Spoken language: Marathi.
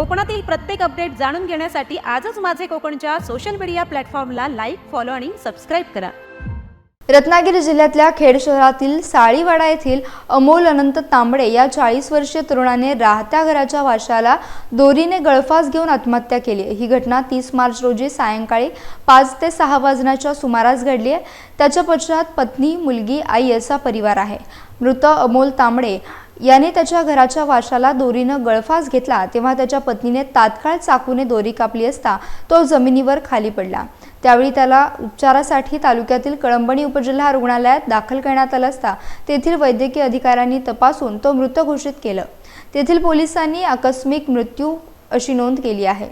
कोकणातील प्रत्येक अपडेट जाणून घेण्यासाठी आजच माझे कोकणच्या सोशल मीडिया प्लॅटफॉर्मला लाईक फॉलो आणि सबस्क्राईब करा. रत्नागिरी जिल्ह्यातल्या खेड शहरातील साळीवाडा येथील अमोल अनंत तांबडे या चाळीस वर्षीय तरुणाने राहत्या घराच्या वाशाला दोरीने गळफास घेऊन आत्महत्या केली ही घटना तीस मार्च रोजी सायंकाळी पाच ते सहा वाजण्याच्या सुमारास घडली आहे. त्याच्या पश्चात पत्नी मुलगी आई असा परिवार आहे. मृत अमोल तांबडे याने त्याच्या घराच्या वाशाला दोरीनं गळफास घेतला तेव्हा त्याच्या पत्नीने तात्काळ चाकूने दोरी कापली असता तो जमिनीवर खाली पडला. त्यावेळी त्याला उपचारासाठी तालुक्यातील कळंबणी उपजिल्हा रुग्णालयात दाखल करण्यात आलं असता तेथील वैद्यकीय अधिकाऱ्यांनी तपासून तो मृत घोषित केलं. तेथील पोलिसांनी आकस्मिक मृत्यू अशी नोंद केली आहे.